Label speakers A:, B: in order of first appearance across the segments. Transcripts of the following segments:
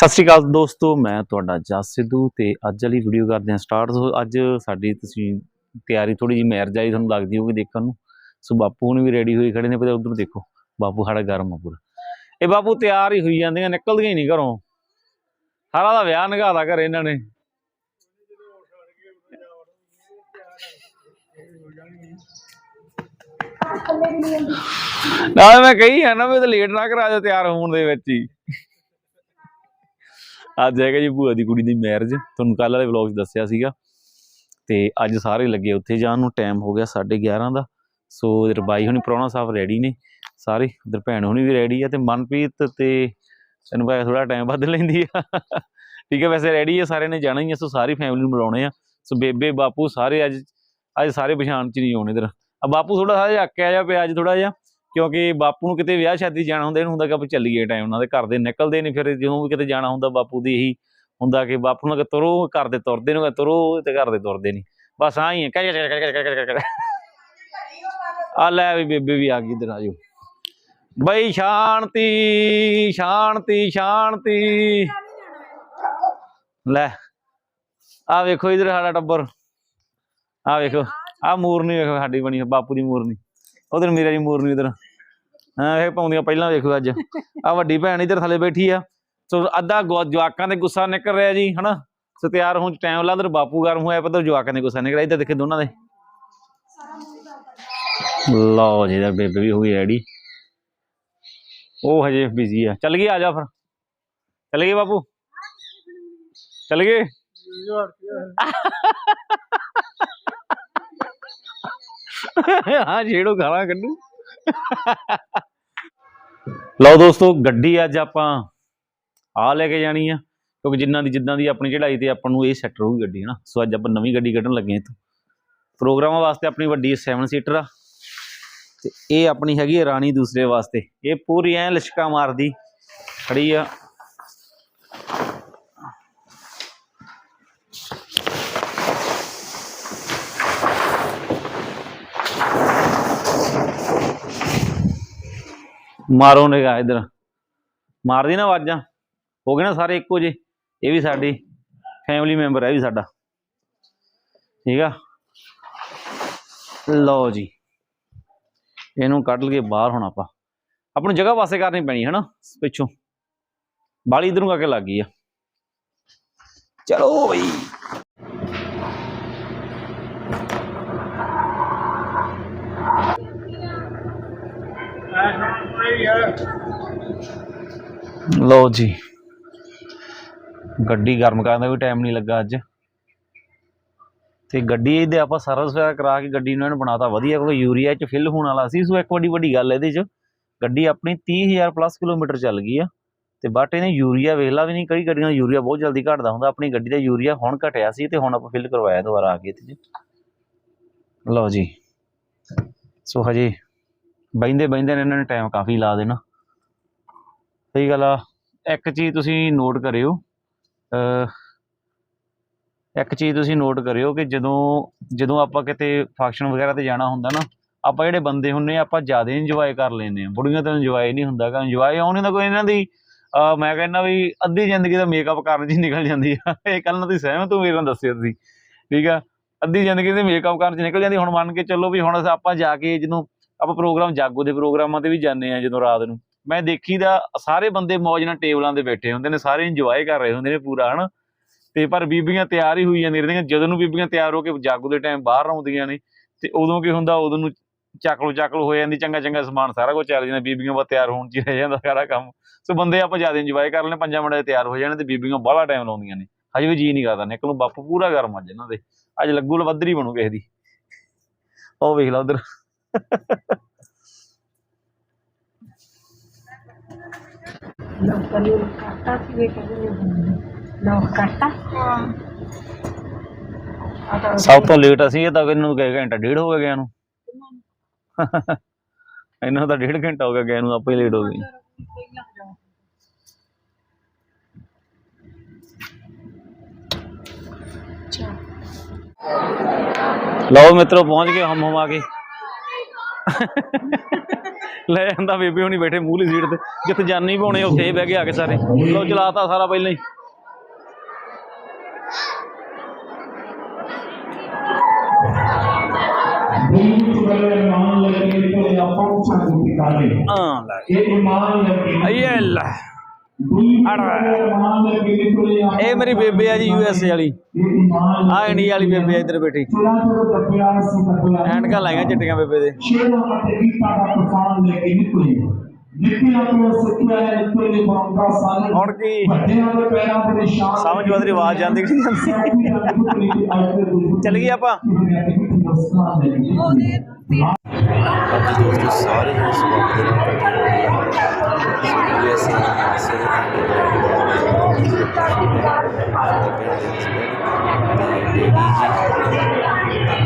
A: ਸਤਿ ਸ਼੍ਰੀ ਅਕਾਲ ਦੋਸਤੋ ਮੈਂ ਤੁਹਾਡਾ ਜਸ ਸਿੱਧੂ ਤੇ ਅੱਜ ਵਾਲੀ ਵੀਡੀਓ ਕਰਦੇ ਹਾਂ ਸਟਾਰਟ ਸੋ ਅੱਜ ਸਾਡੀ ਤੁਸੀਂ ਤਿਆਰੀ ਥੋੜੀ ਜਿਹੀ ਮੈਰਜ ਆਈ ਤੁਹਾਨੂੰ ਲੱਗਦੀ ਹੋਊਗੀ ਦੇਖਣ ਨੂੰ। ਸੋ ਬਾਪੂ ਨੇ ਵੀ ਰੈਡੀ ਹੋਈ ਖੜੇ ਨੇ ਪਰ ਉਧਰ ਦੇਖੋ ਬਾਪੂ ਸਾਡਾ ਗਰਮ ਆ ਪੂਰਾ। ਇਹ ਬਾਪੂ ਤਿਆਰ ਹੀ ਹੋਈ ਜਾਂਦੀਆਂ ਨਿਕਲਦੀਆਂ ਹੀ ਨਹੀਂ ਘਰੋਂ। ਸਾਰਾ ਦਾ ਵਿਆਹ ਨਗਾਦਾ ਘਰੇ ਇਹਨਾਂ ਨੇ। ਨਾ ਮੈਂ ਕਹੀ ਹੈ ਨਾ ਵੀ ਤੇ ਲੇਟ ਨਾ ਕਰਾ ਦਿਓ ਤਿਆਰ ਹੋਣ ਦੇ ਵਿੱਚ ਹੀ। ਅੱਜ ਹੈਗਾ ਜੀ ਭੂਆ ਦੀ ਕੁੜੀ ਦੀ ਮੈਰਿਜ ਤੁਹਾਨੂੰ ਕੱਲ ਵਾਲੇ ਵਲੌਗ 'ਚ ਦੱਸਿਆ ਸੀਗਾ। ਤੇ ਅੱਜ ਸਾਰੇ ਲੱਗੇ ਉੱਥੇ ਜਾਣ ਨੂੰ ਟਾਈਮ ਹੋ ਗਿਆ 11:30 ਦਾ। ਸੋ ਇਧਰ ਬਾਈ ਹੁਣੀ, ਪ੍ਰਾਹੁਣਾ ਸਾਹਿਬ ਰੈਡੀ ਨੇ ਸਾਰੇ। ਇਧਰ ਭੈਣ ਹੁਣੀ ਵੀ ਰੈਡੀ ਆ ਤੇ ਮਨਪ੍ਰੀਤ ਤੇ ਤੈਨੂੰ ਪਤਾ ਥੋੜਾ ਟਾਈਮ ਵੱਧ ਲੈਂਦੀ ਆ। ਠੀਕ ਹੈ ਵੈਸੇ ਰੈਡੀ ਆ, ਸਾਰਿਆਂ ਨੇ ਜਾਣਾ ਹੀ ਆ। ਸੋ ਸਾਰੀ ਫੈਮਿਲੀ ਨੂੰ ਬੁਲਾਉਣੇ ਆ। ਸੋ ਬੇਬੇ, ਬਾਪੂ ਸਾਰੇ ਅੱਜ ਅੱਜ ਸਾਰੇ ਪਛਾਣ ਚ ਨਹੀਂ ਆਉਣੇ ਇਧਰ। ਆ ਬਾਪੂ ਥੋੜਾ ਸਾਰਾ ਜਿਹਾ ਅੱਕਿਆ ਜਾ ਪਿਆ ਅੱਜ ਥੋੜਾ ਜਿਹਾ। ਕਿਉਂਕਿ ਬਾਪੂ ਨੂੰ ਕਿਤੇ ਵਿਆਹ ਸ਼ਾਦੀ ਜਾਣਾ ਹੁੰਦਾ, ਇਹਨੂੰ ਹੁੰਦਾ ਕਿ ਆਪਾਂ ਚੱਲੀਏ ਟਾਈਮ ਉਹਨਾਂ ਦੇ ਘਰ ਦੇ ਨਿਕਲਦੇ ਨਹੀਂ ਫਿਰ ਜਦੋਂ ਵੀ ਕਿਤੇ ਜਾਣਾ ਹੁੰਦਾ ਬਾਪੂ ਦੀ ਇਹੀ ਹੁੰਦਾ ਕਿ ਬਾਪੂ ਨੂੰ ਕਿ ਤੁਰੋ, ਘਰ ਦੇ ਤੁਰਦੇ ਨੇ ਤੁਰੋ ਤੇ ਘਰ ਦੇ ਤੁਰਦੇ ਨਹੀਂ ਬਸ ਆਹ ਹੀ ਹੈ, ਕਹਿ ਕਹਿ ਕਹਿ ਆ ਲੈ ਵੀ ਬੇਬੇ ਵੀ ਆ ਗਈ ਇਧਰ ਆਜੋ ਬਈ ਸ਼ਾਂਤੀ ਸ਼ਾਂਤੀ ਸ਼ਾਂਤੀ। ਲੈ, ਆ ਵੇਖੋ ਇਧਰ ਸਾਡਾ ਟੱਬਰ। ਆ ਵੇਖੋ, ਆ ਮੂਰਨੀ ਵੇਖੋ, ਸਾਡੀ ਬਣੀ ਬਾਪੂ ਦੀ ਮੂਰਨੀ। ਉਧਰ ਮੇਰਾ ਦੀ ਮੂਰਨੀ ਉਧਰ ਹਾਂ, ਇਹ ਪਾਉਂਦੀਆਂ ਪਹਿਲਾਂ ਵੇਖੋ ਅੱਜ। ਆ ਵੱਡੀ ਭੈਣ ਇਧਰ ਥੱਲੇ ਬੈਠੀ ਆ। ਸੋ ਅੱਧਾ ਜਵਾਕਾਂ ਦੇ ਗੁੱਸਾ ਨਿਕਲ ਰਿਹਾ ਜੀ, ਹਨਾ? ਸੋ ਤਿਆਰ ਹੋਣ ਟਾਈਮ ਲੱਗਦਾ ਬਾਪੂ ਗਰਮ ਹੋਇਆ ਪਤਾ ਜਵਾਕਾਂ ਦੇ ਗੁੱਸਾ ਨਿਕਲ ਰਿਹਾ ਇੱਧਰ ਦੇਖੇ ਦੋਨਾਂ ਦੇ। ਲਓ ਜੀ ਦਾ ਬੇਬੇ ਵੀ ਹੋਈ ਰੈਡੀ ਉਹ ਹਜੇ ਬਿਜ਼ੀ ਆ। ਚੱਲ ਗਈ, ਆ ਜਾ ਫਿਰ। ਚੱਲ ਗਏ ਬਾਪੂ? ਚੱਲ ਗਏ ਹਾਂ, ਛੇੜੋ ਗਾਲਾਂ ਕੱਢੂ। ਲਓ ਦੋਸਤੋ, ਗੱਡੀ ਅੱਜ ਆਪਾਂ ਆ ਲੈ ਕੇ ਜਾਣੀ ਆ, ਕਿਉਂਕਿ ਜਿੰਨਾਂ ਦੀ ਜਿੱਦਾਂ ਦੀ ਆਪਣੀ ਚੜਾਈ ਤੇ ਆਪਾਂ ਨੂੰ ਇਹ ਸੈੱਟ ਰਹੂਗੀ ਗੱਡੀ, ਹਨਾ? ਸੋ ਅੱਜ ਆਪਾਂ ਨਵੀਂ ਗੱਡੀ ਕੱਢਣ ਲੱਗੇ ਹਾਂ ਇੱਥੋਂ। ਪ੍ਰੋਗਰਾਮਾਂ ਵਾਸਤੇ ਆਪਣੀ ਵੱਡੀ 7 ਸੀਟਰ ਆ, ਤੇ ਇਹ ਆਪਣੀ ਹੈਗੀ ਹੈ ਰਾਣੀ ਦੂਸਰੇ ਵਾਸਤੇ। ਇਹ ਪੂਰੀ ਐ ਲਿਸ਼ਕਾ ਮਾਰਦੀ ਖੜੀ ਆ। ਮਾਰੋ ਨਿਗਾ ਇਧਰ। ਮਾਰਦੀ ਨਾ ਆਵਾਜ਼ਾਂ। ਹੋ ਗਏ ਨਾ ਸਾਰੇ ਇੱਕੋ ਜੇ ਇਹ ਵੀ ਸਾਡੀ ਫੈਮਿਲੀ ਮੈਂਬਰ ਹੈ ਵੀ ਸਾਡਾ। ਠੀਕ ਆ? ਲਓ ਜੀ। ਇਹਨੂੰ ਕੱਢ ਲਈਏ ਬਾਹਰ ਹੁਣ ਆਪਾਂ। ਆਪਾਂ ਨੂੰ ਜਗ੍ਹਾ ਪਾਸੇ ਕਰਨੀ ਪੈਣੀ ਹੈ ਨਾ ਪਿੱਛੋਂ। ਬਾਲੀ ਇਧਰ ਨੂੰ ਕਰਕੇ ਲੱਗ ਗਈ ਆ। ਚਲੋ ਬਈ। ਲਓ ਜੀ। ਗੱਡੀ ਗਰਮ ਕਰਨ ਦਾ ਵੀ ਟਾਈਮ ਨਹੀਂ ਲੱਗਾ ਅੱਜ। ਤੇ ਗੱਡੀ ਇਹਦੇ ਆਪਾਂ ਸਰਵਿਸ ਵਗੈਰਾ ਕਰਾ ਕੇ ਗੱਡੀ ਨੂੰ ਇਹਨੂੰ ਬਣਾਤਾ ਵਧੀਆ, ਕਿਉਂਕਿ ਯੂਰੀਆ ਚ ਫਿਲ ਹੋਣ ਵਾਲਾ ਸੀ, ਸੋ ਇੱਕ ਵੱਡੀ ਵੱਡੀ ਗੱਲ ਇਹਦੇ ਚ। ਗੱਡੀ ਆਪਣੀ 30000 ਪਲੱਸ ਕਿਲੋਮੀਟਰ ਚੱਲ ਗਈ ਆ, ਤੇ ਬਟ ਇਹਨੇ ਯੂਰੀਆ ਵੇਖ ਲਾ ਵੀ ਨਹੀਂ, ਕਈ ਗੱਡੀਆਂ ਦਾ ਯੂਰੀਆ ਬਹੁਤ ਜਲਦੀ ਘਟਦਾ ਹੁੰਦਾ, ਆਪਣੀ ਗੱਡੀ ਦਾ ਯੂਰੀਆ ਹੁਣ ਘਟਿਆ ਸੀ ਤੇ ਹੁਣ ਆਪਾਂ ਫਿਲ ਕਰਵਾਇਆ ਦੁਬਾਰਾ ਆ ਕੇ ਇੱਥੇ ਲਓ ਜੀ। ਸੋ ਹਜੇ ਬੈਂਦੇ ਬੈਂਦੇ ਨੇ ਇਹਨਾਂ ਨੇ ਟਾਈਮ ਕਾਫੀ ਲਾ ਦੇਣਾ। ਸਹੀ ਗੱਲ ਆ, ਇੱਕ ਚੀਜ਼ ਤੁਸੀਂ ਨੋਟ ਕਰਿਓ ਅ ਇੱਕ ਚੀਜ਼ ਤੁਸੀਂ ਨੋਟ ਕਰਿਓ ਕਿ ਜਦੋਂ ਜਦੋਂ ਆਪਾਂ ਕਿਤੇ ਫੰਕਸ਼ਨ ਵਗੈਰਾ ਤੇ ਜਾਣਾ ਹੁੰਦਾ ਨਾ, ਆਪਾਂ ਜਿਹੜੇ ਬੰਦੇ ਹੁੰਨੇ ਆਪਾਂ ਜ਼ਿਆਦਾ ਇੰਜੋਏ ਕਰ ਲੈਂਦੇ ਆ। ਬੁੜੀਆਂ ਤਾਂ ਇੰਜੋਏ ਨਹੀਂ ਹੁੰਦਾ ਕਿ ਇੰਜੋਏ ਆਉਣੀ ਦਾ ਕੋਈ ਇਹਨਾਂ ਦੀ। ਅਹ ਮੈਂ ਕਹਿੰਦਾ ਵੀ ਅੱਧੀ ਜ਼ਿੰਦਗੀ ਦਾ ਮੇਕਅਪ ਕਰਨ 'ਚ ਹੀ ਨਿਕਲ ਜਾਂਦੀ ਆ। ਇਹ ਕੱਲ ਨੂੰ ਤੁਸੀਂ ਸਹਿਮਤ ਹੋ ਮੇਰੇ ਨਾਲ ਦੱਸਿਓ ਤੁਸੀਂ। ਠੀਕ ਆ? ਅੱਧੀ ਜ਼ਿੰਦਗੀ ਦੇ ਮੇਕਅਪ ਕਰਨ 'ਚ ਨਿਕਲ ਜਾਂਦੀ, ਹੁਣ ਮੰਨ ਕੇ ਚੱਲੋ ਵੀ ਹੁਣ ਆਪਾਂ ਜਾ ਕੇ ਜਿਹਨੂੰ ਆਪਾਂ ਪ੍ਰੋਗਰਾਮ ਜਾਗੋ ਦੇ ਪ੍ਰੋਗਰਾਮਾਂ ਤੇ ਵੀ ਜਾਂਦੇ ਆ ਜਦੋਂ ਰਾਤ ਨੂੰ। ਮੈਂ ਦੇਖੀਦਾ, ਸਾਰੇ ਬੰਦੇ ਮੌਜ ਨਾਲ ਟੇਬਲਾਂ ਤੇ ਬੈਠੇ ਹੁੰਦੇ ਨੇ, ਸਾਰੇ ਇੰਜੋਏ ਕਰ ਰਹੇ ਹੁੰਦੇ ਨੇ ਪੂਰਾ, ਹਨਾ? ਤੇ ਪਰ ਬੀਬੀਆਂ ਤਿਆਰ ਹੀ ਹੋਈ ਜਾਂਦੀਆਂ ਰਹਿੰਦੀਆਂ ਜਦੋਂ ਨੂੰ ਬੀਬੀਆਂ ਤਿਆਰ ਹੋ ਕੇ ਜਾਗੋ ਦੇ ਟਾਈਮ ਬਾਹਰ ਆਉਂਦੀਆਂ ਨੇ, ਤੇ ਉਦੋਂ ਕੀ ਹੁੰਦਾ, ਉਦੋਂ ਨੂੰ ਚੱਕਲੋ ਚੱਕਲੋ ਹੋ ਜਾਂਦੀ, ਚੰਗਾ ਚੰਗਾ ਸਮਾਨ ਸਾਰਾ ਕੁਝ ਚੱਲ ਜਾਂਦਾ, ਬੀਬੀਆਂ ਬਾ ਤਿਆਰ ਹੋਣ ਚ ਰਹਿ ਜਾਂਦਾ ਸਾਰਾ ਕੰਮ। ਸੋ ਬੰਦੇ ਆਪਾਂ ਜ਼ਿਆਦਾ ਇੰਜੋਏ ਕਰ ਲੈਣੇ ਪੰਜਾਂ ਮਿੰਟਾਂ ਤਿਆਰ ਹੋ ਜਾਣੇ ਤੇ ਬੀਬੀਆਂ ਬਾਹਲਾ ਟਾਈਮ ਲਾਉਂਦੀਆਂ ਨੇ। ਹਜੇ ਵੀ ਜੀ ਨਹੀਂ ਕਰਦਾ ਨਿਕਲ ਨੂੰ ਬਾਪੂ ਪੂਰਾ ਗਰਮ ਅੱਜ ਇਹਨਾਂ ਦੇ। ਅੱਜ ਲੱਗੂ ਲਵੱਦਰੀ ਬਣੂ ਕਿਸੇ ਦੀ। ਉਹ ਵੇਖ ਲਾ ਉਧਰ।
B: ਲੋਕਾਂ ਨੂੰ ਕਰਤਾ ਸੀ ਵੇ
A: ਸਭ ਤੋਂ ਲੇਟ ਅਸੀਂ ਇਹ ਤਾਂ ਇਹਨੂੰ ਗਏ ਘੰਟਾ, ਡੇਢ ਹੋ ਗਿਆ ਗਿਆ ਨੂੰ। ਇਹਨਾਂ ਨੂੰ ਤਾਂ ਡੇਢ ਘੰਟਾ ਹੋ ਗਿਆ ਗਿਆ ਨੂੰ, ਆਪੇ ਲੇਟ ਹੋ
B: ਗਈ
A: ਲਓ ਮਿੱਤਰੋ, ਪਹੁੰਚ ਗਏ ਹਮ ਹਮ ਆ ਕੇ। ਲੈ ਜਾਂਦਾ ਬੇਬੇ ਹੁਣੀ ਬੈਠੇ ਮੂਹਲੀ ਸੀਟ ਤੇ। ਜਿੱਥੇ ਜਾਨੀ ਪਾਉਣੇ ਉੱਥੇ ਹੀ ਬਹਿ ਕੇ ਆ ਕੇ ਸਾਰੇ। ਲੋ ਚਲਾਤਾ ਸਾਰਾ ਪਹਿਲਾਂ ਹੀ। ਹਾਂ। ਲੈ।
C: ਇਹ ਇਮਾਨ ਲੱਗੀ
A: ਇਹ ਲੈ।
C: ਅੜ।
A: ਇਹ ਮੇਰੀ ਬੇਬੇ ਆ ਜੀ ਯੂ ਐਸ ਏ ਵਾਲੀ। ਆ ਇੰਡੀਆ ਵਾਲੀ ਬੇਬੇ ਆ ਇੱਧਰ ਬੈਠੀ। ਐਨਕਾਂ ਲਾਈਆਂ ਚਿੱਟੀਆਂ ਬੇਬੇ ਦੇ। ਹੁਣ ਕੀ?
C: ਵੱਡਿਆਂ ਦੇ ਪੈਰਾਂ ਦੇ ਨਿਸ਼ਾਨ
A: ਸਮਝ ਉਹਦੀ ਆਵਾਜ਼ ਜਾਂਦੀ ਕਿ ਚੱਲ ਗਏ ਆਪਾਂ।
D: ਹਾਂਜੀ ਦੋਸਤੋ ਸਾਰੇ ਜਣੇ ਸਵਾਗਤ ਹੈ ਤੁਹਾਡਾ ਯੂਐਸਏ ਮਾਸੇ ਦੇ ਡੈਡੀ ਜੀ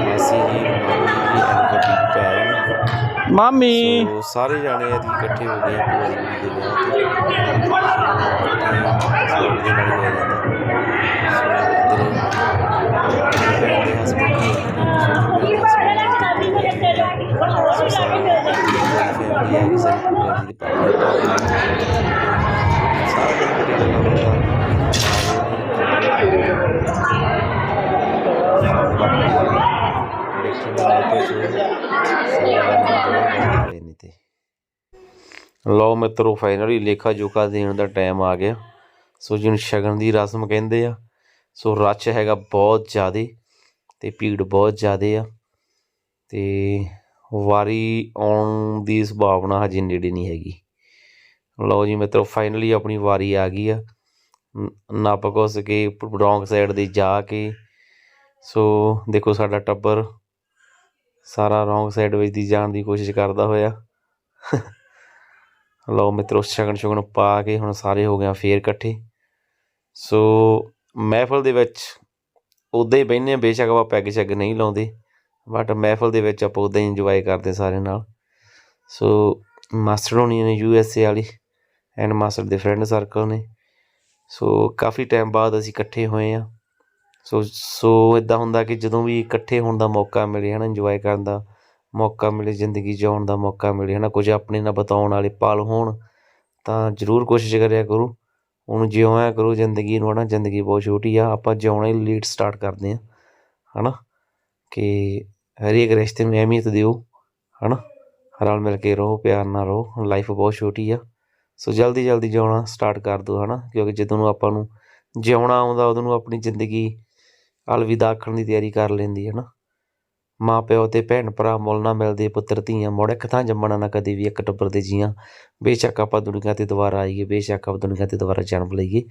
D: ਮਾਸੀ ਜੀ ਮੰਮੀ ਜੀ ਅੰਕਲ ਜੀ ਭੈਣ
A: ਮਾਮੀ
D: ਸੋ ਸਾਰੇ ਜਾਣੇ ਅੱਜ ਇਕੱਠੇ ਹੋ ਗਏ ਆ ਭੂਆ ਦੀ ਕੁੜੀ ਦੇ ਵਿਆਹ ਤੇ ਸੋ ਇਕੱਠੇ ਦੇ ਨਾਲ ਹੀ ਹੋਇਆ ਜਾਂਦਾ ਸੋ ਇੱਧਰ ਭੈਣ ਦੇ ਹਸਬੰਡ ਜੀ ਛੋਟੇ ਭੈਣ ਦੇ ਫੈਮਿਲੀ ਹੈ ਕਿਸੇ ਭੂਆ ਜੀ। ਦੇ ਪਾਪਾ ਸਾਰੇ ਇਕੱਠੇ ਗੱਲਾਂ ਲਓ ਮਿੱਤਰੋ ਫਾਈਨਲੀ ਲੇਖਾ ਜੋਖਾ ਦੇਣ ਦਾ ਟਾਈਮ ਆ ਗਿਆ। ਸੋ ਜਿਹਨੂੰ ਸ਼ਗਨ ਦੀ ਰਸਮ ਕਹਿੰਦੇ ਆ, ਸੋ ਰੱਛ ਹੈਗਾ ਬਹੁਤ ਜ਼ਿਆਦੇ ਤੇ ਭੀੜ ਬਹੁਤ ਜ਼ਿਆਦੇ ਆ ਤੇ ਵਾਰੀ ਆਉਣ ਦੀ ਸੰਭਾਵਨਾ ਹਜੇ ਨੇੜੇ ਨਹੀਂ ਹੈਗੀ। ਲਓ ਜੀ ਮਿੱਤਰੋ ਫਾਈਨਲੀ ਆਪਣੀ ਵਾਰੀ ਆ ਗਈ ਆ। ਨ- ਨੱਪ ਘੁੱਸ ਕੇ ਰੌਂਗ ਸਾਈਡ ਦੇ ਜਾ ਕੇ। ਸੋ ਦੇਖੋ ਸਾਡਾ ਟੱਬਰ ਸਾਰਾ ਰੌਂਗ ਸਾਈਡ ਵਿੱਚ ਦੀ ਜਾਣ ਦੀ ਕੋਸ਼ਿਸ਼ ਕਰਦਾ ਹੋਇਆ। ਲਓ ਮਿੱਤਰੋ, ਸ਼ਗਨ ਸ਼ਗਨ ਪਾ ਕੇ ਹੁਣ ਸਾਰੇ ਹੋ ਗਏ ਫੇਰ ਇਕੱਠੇ। ਸੋ ਮਹਿਫਲ ਦੇ ਵਿੱਚ ਉਦਾਂ ਹੀ ਬਹਿੰਦੇ ਹਾਂ ਬੇਸ਼ੱਕ ਆਪਾਂ ਪੈਗ ਸ਼ੈਗ ਨਹੀਂ ਲਾਉਂਦੇ। ਬਟ ਮਹਿਫਲ ਦੇ ਵਿੱਚ ਆਪਾਂ ਉਦਾਂ ਹੀ ਇੰਜੋਏ ਕਰਦੇ ਸਾਰੇ ਨਾਲ। ਸੋ ਮਾਸਟਰ ਹੋਣੀ ਨੇ ਯੂ ਐਸ ਏ ਵਾਲੀ ਐਂਡ ਮਾਸਟਰ ਦੇ ਫਰੈਂਡ ਸਰਕਲ ਨੇ। ਸੋ ਕਾਫੀ ਟਾਈਮ ਬਾਅਦ ਅਸੀਂ ਇਕੱਠੇ ਹੋਏ ਆ ਸੋ ਸੋ ਇਦਾਂ ਹੁੰਦਾ ਕਿ ਜਦੋਂ ਵੀ ਇਕੱਠੇ ਹੋਣ ਦਾ ਮੌਕਾ ਮਿਲੇ, ਹਨਾ ਇੰਜੋਏ ਕਰਨ ਦਾ ਮੌਕਾ ਮਿਲੇ, ਜ਼ਿੰਦਗੀ ਜਿਉਣ ਦਾ ਮੌਕਾ ਮਿਲੇ, ਹਨਾ, ਕੁਝ ਆਪਣੇ ਨਾਲ ਬਤਾਉਣ ਵਾਲੇ ਪਲ ਹੋਣ, ਤਾਂ ਜ਼ਰੂਰ ਕੋਸ਼ਿਸ਼ ਕਰਿਆ ਕਰੋ। ਉਹਨੂੰ ਜਿਉਇਆ ਕਰੋ ਜ਼ਿੰਦਗੀ ਨੂੰ, ਹਨਾ, ਜ਼ਿੰਦਗੀ ਬਹੁਤ ਛੋਟੀ ਆ। ਆਪਾਂ ਜਿਉਣਾ ਹੀ ਲੇਟ ਸਟਾਰਟ ਕਰਦੇ ਆ ਹਨਾ, ਕਿ ਹਰੇਕ ਰਿਸ਼ਤੇ ਨੂੰ ਅਹਿਮੀਅਤ ਦਿਓ ਹੈ ਨਾ ਰਲ ਮਿਲ ਕੇ ਰਹੋ, ਪਿਆਰ ਨਾਲ ਰਹੋ ਲਾਈਫ ਬਹੁਤ ਛੋਟੀ ਆ। ਸੋ ਜਲਦੀ ਜਲਦੀ ਜਿਉਣਾ ਸਟਾਰਟ ਕਰ ਦਿਓ ਨਾ ਕਿਉਂਕਿ ਜਦੋਂ ਨੂੰ ਆਪਾਂ ਨੂੰ ਜਿਉਣਾ ਆਉਂਦਾ, ਉਦੋਂ ਨੂੰ ਆਪਣੀ ਜ਼ਿੰਦਗੀ ਅਲਵਿਦਾ ਆਖਣ ਦੀ ਤਿਆਰੀ ਕਰ ਲੈਂਦੀ ਹੈ ਨਾ ਮਾਂ ਪਿਓ ਤੇ ਭੈਣ ਭਰਾ ਮੁੱਲ ਨਾ ਮਿਲਦੇ, ਪੁੱਤਰ, ਧੀਆਂ ਮੁੜ ਇੱਕ ਥਾਂ ਜੰਮਣਾ ਨਾ ਕਦੇ ਵੀ ਇੱਕ ਟੱਬਰ ਦੇ ਜੀਆਂ। ਬੇਸ਼ੱਕ ਆਪਾਂ ਦੁਨੀਆ ਤੇ ਦੁਬਾਰਾ ਆਈਏ, ਬੇਸ਼ੱਕ ਆਪਾਂ ਦੁਨੀਆ ਤੇ ਦੁਬਾਰਾ ਜਨਮ ਲਈਏ।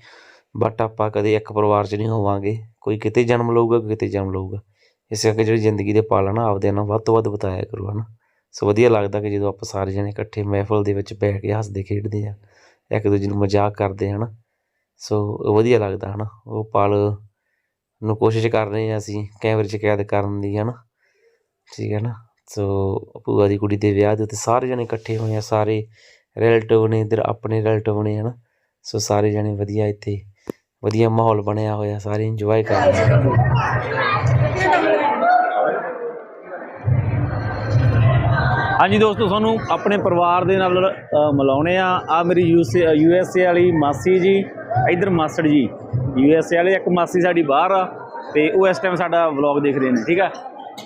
D: ਬਟ ਆਪਾਂ ਕਦੇ ਇੱਕ ਪਰਿਵਾਰ 'ਚ ਨਹੀਂ ਹੋਵਾਂਗੇ। ਕੋਈ ਕਿਤੇ ਜਨਮ ਲਊਗਾ, ਕੋਈ ਕਿਤੇ ਜਨਮ ਲਊਗਾ। ਇਸ ਕਰਕੇ ਜਿਹੜੀ ਜ਼ਿੰਦਗੀ ਦੇ ਪਲ ਨਾ ਆਪਦੇ ਨਾਲ ਵੱਧ ਤੋਂ ਵੱਧ ਬਤਾਇਆ ਕਰੋ, ਹਨਾ। ਸੋ ਵਧੀਆ ਲੱਗਦਾ ਕਿ ਜਦੋਂ ਆਪਾਂ ਸਾਰੇ ਜਣੇ ਇਕੱਠੇ ਮਹਿਫਲ ਦੇ ਵਿੱਚ ਬੈਠ ਕੇ ਹੱਸਦੇ ਖੇਡਦੇ ਆ, ਇੱਕ ਦੂਜੇ ਨੂੰ ਮਜ਼ਾਕ ਕਰਦੇ ਆ, ਹਨਾ। ਸੋ ਵਧੀਆ ਲੱਗਦਾ, ਹਨਾ। ਉਹ ਪਲ ਨੂੰ ਕੋਸ਼ਿਸ਼ ਕਰ ਰਹੇ ਆ ਅਸੀਂ ਕੈਮਰੇ 'ਚ ਕੈਦ ਕਰਨ ਦੀ, ਹਨਾ। ਠੀਕ ਹੈ ਨਾ। ਸੋ ਭੂਆ ਦੀ ਕੁੜੀ ਦੇ ਵਿਆਹ ਦੇ ਉੱਤੇ ਸਾਰੇ ਜਣੇ ਇਕੱਠੇ ਹੋਏ ਆ, ਸਾਰੇ ਰਿਲੇਟਿਵ ਨੇ ਇੱਧਰ, ਆਪਣੇ ਰਿਲੇਟਿਵ ਨੇ, ਹਨਾ। ਸੋ ਸਾਰੇ ਜਣੇ ਵਧੀਆ ਇੱਥੇ, ਵਧੀਆ ਮਾਹੌਲ ਬਣਿਆ ਹੋਇਆ, ਸਾਰੇ ਇੰਜੋਏ ਕਰ ਰਹੇ ਆ।
A: ਹਾਂਜੀ ਦੋਸਤੋ, ਤੁਹਾਨੂੰ ਆਪਣੇ ਪਰਿਵਾਰ ਦੇ ਨਾਲ ਮਿਲਾਉਣੇ ਆ। ਆ ਮੇਰੀ ਯੂ ਐਸ ਏ ਵਾਲੀ ਮਾਸੀ ਜੀ, ਇਧਰ ਮਾਸੜ ਜੀ। ਯੂ ਐਸ ਏ ਵਾਲੇ, ਇੱਕ ਮਾਸੀ ਸਾਡੀ ਬਾਹਰ ਆ, ਤੇ ਉਹ ਇਸ ਟਾਈਮ ਸਾਡਾ ਵਲੌਗ ਦੇਖ ਰਹੇ ਨੇ, ਠੀਕ ਆ?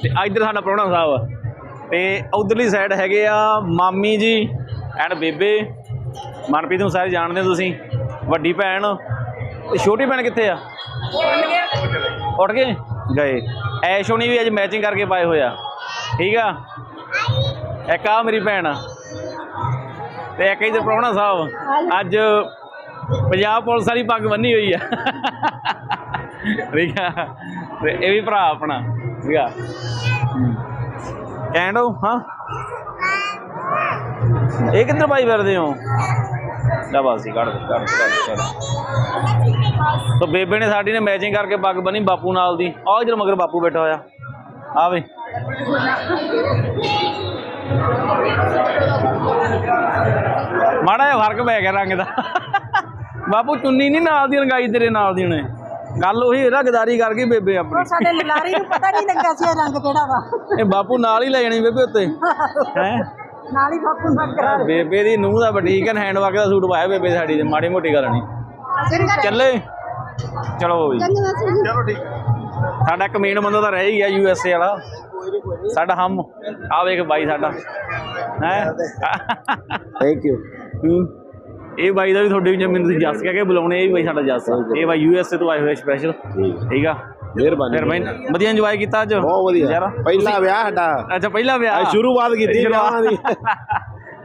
A: ਤੇ ਆ ਇੱਧਰ ਸਾਡਾ ਪ੍ਰਾਹੁਣਾ ਸਾਹਿਬ ਆ। ਤੇ ਉਧਰਲੀ ਸਾਈਡ ਹੈਗੇ ਆ ਮਾਮੀ ਜੀ ਐਂਡ ਬੇਬੇ। ਮਨਪ੍ਰੀਤ ਨੂੰ ਸਾਰੇ ਜਾਣਦੇ ਹੋ ਤੁਸੀਂ। ਵੱਡੀ ਭੈਣ। ਤੇ ਛੋਟੀ ਭੈਣ ਕਿੱਥੇ ਆ? ਉੱਠ ਗਏ। ਗਏ। ਐਸ਼ੋਨੀ ਵੀ ਅੱਜ ਮੈਚਿੰਗ ਕਰਕੇ ਪਾਏ ਹੋਇਆ ਠੀਕ ਆ? ਇੱਕ ਆ ਮੇਰੀ ਭੈਣ ਤੇ ਇੱਕ ਇਧਰ ਪ੍ਰਾਹੁਣਾ ਸਾਹਿਬ। ਅੱਜ ਪੰਜਾਬ ਪੁਲਿਸ ਵਾਲੀ ਪੱਗ ਬੰਨੀ ਹੋਈ ਆ। ਠੀਕ ਆ। ਤੇ ਇਹ ਵੀ ਭਰਾ ਆਪਣਾ। ਠੀਕ ਆ। ਕੈਂਡੋ ਹਾਂ? ਇਹ ਕਿੱਧਰ ਪਾਈ ਫਿਰਦੇ ਹੋ? ਲੈ ਬਸ ਜੀ ਕੱਢ ਦੇ ਕੱਢ ਦੇ। ਤੋ ਬੇਬੇ ਨੇ ਸਾਡੀ ਨੇ ਮੈਚਿੰਗ ਕਰਕੇ ਪੱਗ ਬੰਨੀ ਬਾਪੂ ਨਾਲ ਦੀ। ਆਹ ਇਧਰ ਮਗਰ ਬਾਪੂ ਬੈਠਾ ਹੋਇਆ। ਆਵੇ ਮਾੜਾ ਜਿਹਾ ਫ਼ਰਕ ਪੈ ਗਿਆ ਰੰਗ ਦਾ। ਬਾਪੂ ਚੁੰਨੀ ਨਹੀਂ ਨਾਲ ਦੀ ਰੰਗਾਈ ਤੇਰੇ ਨਾਲ ਦੀ ਨੇ ਗੱਲ ਉਹੀ ਇਹਦਾ ਗਦਾਰੀ ਕਰ ਗਈ ਬੇਬੇ ਆਪਣੀ।
B: ਸਾਡੇ ਲਲਾਰੀ ਨੂੰ ਪਤਾ ਨਹੀਂ ਲੱਗਾ ਸੀ ਇਹ ਰੰਗ ਕਿਹੜਾ ਵਾ।
A: ਇਹ ਬਾਪੂ ਨਾਲ ਹੀ ਲੈ ਜਾਣੀ ਬੇਬੇ ਉੱਤੇ। ਹੈ?
B: ਨਾਲ ਹੀ ਬਾਪੂ ਨਾਲ ਕਰਾ।
A: ਬੇਬੇ ਦੀ ਨੂੰਹ ਦਾ ਬੁਟੀਕ ਹੈ ਹੈਂਡ ਵਰਕ ਦਾ ਸੂਟ ਪਾਇਆ ਬੇਬੇ ਸਾਡੀ ਦੇ ਮਾੜੀ ਮੋਟੀ ਗੱਲ ਨਹੀਂ। ਚੱਲੇ। ਚਲੋ ਜੀ ਚਲੋ ਠੀਕ ਸਾਡਾ ਇੱਕ ਮੇਨ ਬੰਦਾ ਤਾਂ ਰਹਿ ਹੀ ਗਿਆ ਯੂ ਐਸ ਏ ਵਾਲਾ। ਸਾਡਾ ਹਮ ਆ ਵੇਖ ਬਾਈ ਸਾਡਾ। ਹੈ?
E: ਥੈਂਕ ਯੂ
A: ਇਹ ਬਾਈ ਦਾ ਵੀ ਤੁਹਾਡੇ ਵਿੱਚ ਮੈਨੂੰ ਤੁਸੀਂ ਜੱਸ ਕਹਿ ਕੇ ਬੁਲਾਉਣੇ ਇਹ ਵੀ ਬਾਈ ਸਾਡਾ ਜੱਸ। ਇਹ ਬਾਈ ਯੂ ਐਸ ਏ ਤੋਂ ਆਏ ਹੋਏ ਸਪੈਸ਼ਲ ਠੀਕ ਆ?
E: ਮਿਹਰਬਾਨੀ।
A: ਬਾਈ ਵਧੀਆ ਇੰਜੋਏ ਕੀਤਾ ਅੱਜ?
E: ਬਹੁਤ ਵਧੀਆ।
A: ਯਾਰ,
E: ਪਹਿਲਾ ਵਿਆਹ ਸਾਡਾ।
A: ਅੱਛਾ ਪਹਿਲਾ ਵਿਆਹ।
E: ਸ਼ੁਰੂਆਤ ਕੀਤੀ ਵਿਆਹਾਂ ਦੀ।